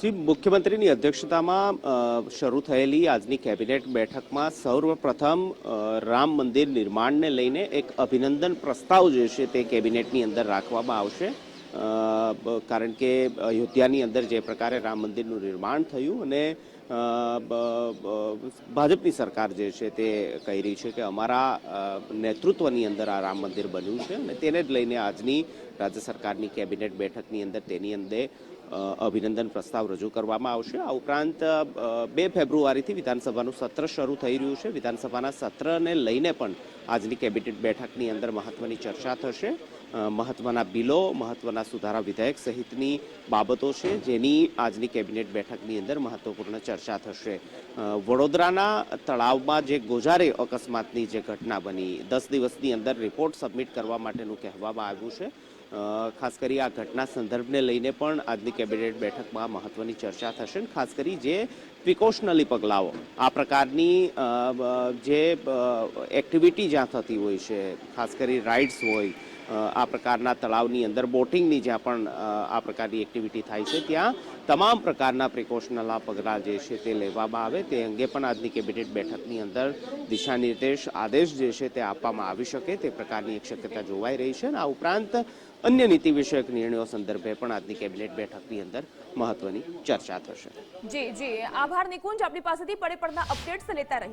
જી, મુખ્યમંત્રીની અધ્યક્ષતામાં શરૂ થયેલી આજની કેબિનેટ બેઠકમાં સર્વપ્રથમ રામ મંદિર નિર્માણને લઈને એક અભિનંદન પ્રસ્તાવ જે છે તે કેબિનેટની અંદર રાખવામાં આવશે. કારણ કે અયોધ્યાની અંદર જે પ્રકારે રામ મંદિરનું નિર્માણ થયું અને ભાજપની સરકાર જે છે તે કહી રહી છે કે અમારા નેતૃત્વની અંદર આ રામ મંદિર બન્યું છે અને તેને જ લઈને આજની રાજ્ય સરકારની કેબિનેટ બેઠકની અંદર તેની અંદર અભિનંદન પ્રસ્તાવ રજૂ કરવામાં આવશે. આ ઉપરાંત બે ફેબ્રુઆરીથી વિધાનસભાનું સત્ર શરૂ થઈ રહ્યું છે. વિધાનસભાના સત્રને લઈને પણ આજની કેબિનેટ બેઠકની અંદર મહત્વની ચર્ચા થશે. મહત્વના બિલો, મહત્વના સુધારા વિધેયક સહિતની બાબતો છે જેની આજની કેબિનેટ બેઠકની અંદર મહત્વપૂર્ણ ચર્ચા થશે. વડોદરાના તળાવમાં જે ગોજારે અકસ્માતની જે ઘટના બની, દસ દિવસની અંદર રિપોર્ટ સબમિટ કરવા માટેનું કહેવામાં આવ્યું છે. ખાસ કરી આ ઘટના સંદર્ભને લઈને પણ આજની કેબિનેટ બેઠકમાં મહત્વની ચર્ચા થશે ખાસ કરી જે પ્રિકોશનલી પગલાઓ. આ પ્રકારની જે એક્ટિવિટી જ્યાં થતી હોય છે, ખાસ કરી રાઇડ્સ હોય આ પ્રકારના તળાવની અંદર બોટિંગની જ્યાં પણ આ પ્રકારની એક્ટિવિટી થાય છે, ત્યાં તમામ પ્રકારના પ્રિકોશનલ આ પગલાં જે છે તે લેવામાં આવે. તે અંગે પણ આજની કેબિનેટ બેઠકની અંદર દિશા નિર્દેશ આદેશ જે છે તે આપવામાં આવી શકે. તે પ્રકારની એક શક્યતા જોવાઈ રહી છે અને આ ઉપરાંત અન્ય નીતિ વિષયક નિર્ણયો સંદર્ભે પણ આજની કેબિનેટ બેઠકની અંદર મહત્વની ચર્ચા થશે. જી જી. આભાર નિકુંજ આપણી પાસેથી પડે પડના અપડેટ્સ લેતા રહી